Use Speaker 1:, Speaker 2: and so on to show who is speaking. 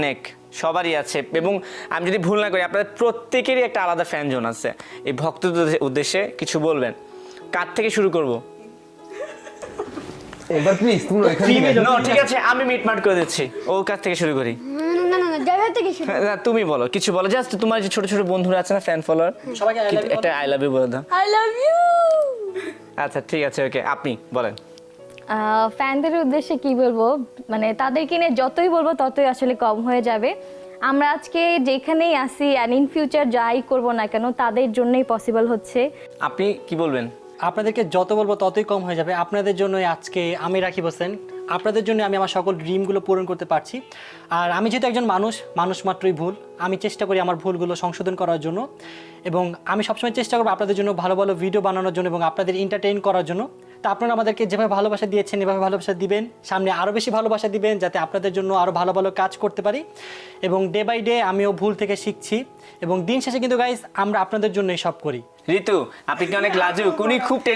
Speaker 1: অনেক সবারই আছে। এবং আমি যদি ভুল না করি আপনাদের প্রত্যেকেরই একটা আলাদা ফ্যান জোন আছে। এই ভক্তদের উদ্দেশ্যে কিছু বলবেন। কার থেকে শুরু করব?
Speaker 2: এবার প্লিজ তুমি এখান থেকে
Speaker 1: No, ঠিক আছে আমি মিটমাট করে দিচ্ছি। ও কার থেকে শুরু করি?
Speaker 3: না না না জায়গা থেকে শুরু।
Speaker 1: না, তুমি বলো কিছু বলো। জাস্ট তোমার যে ছোট ছোট বন্ধুরা আছে না ফ্যান ফলোয়ার
Speaker 4: সবাইকে
Speaker 1: একটা আই লাভ ইউ বলে দাও
Speaker 3: আই লাভ ইউ
Speaker 1: আচ্ছা ঠিক আছে ওকে আপনি বলেন।
Speaker 5: ফ্যানদের উদ্দেশ্যে কি বলব? মানে তাদেরকে নিয়ে যতই বলব ততই আসলে কম হয়ে যাবে। আমরা আজকে যেখানেই আসি অ্যান্ড ইন ফিউচার যাই করব না কেন তাদের জন্যই পসিবল হচ্ছে।
Speaker 1: আপনি কি বলবেন?
Speaker 4: আপনাদেরকে যত বলব ততই কম হয়ে যাবে। আপনাদের জন্যই আজকে আমি রাখি হোসেন। আপনাদের জন্য আমি আমার সকল ড্রিমগুলো পূরণ করতে পারছি। আর আমি যেহেতু একজন মানুষ মানুষ মাত্রই ভুল। আমি চেষ্টা করি আমার ভুলগুলো সংশোধন করার জন্য। এবং আমি সবসময় চেষ্টা করব আপনাদের জন্য ভালো ভালো ভিডিও বানানোর জন্য এবং আপনাদের এন্টারটেইন করার জন্য। তো আপনারা আমাদেরকে যেভাবে ভালোবাসা দিয়েছেন, এভাবে ভালোবাসা দিবেন। সামনে আরও বেশি ভালোবাসা দিবেন, যাতে আপনাদের জন্য আরও ভালো ভালো কাজ করতে পারি। এবং ডে বাই ডে আমিও ভুল থেকে শিখছি। এবং দিন শেষে কিন্তু গাইজ আমরা আপনাদের জন্যই সব করি।
Speaker 1: ঋতু, আপনি কি অনেক লাজুক? উনি খুব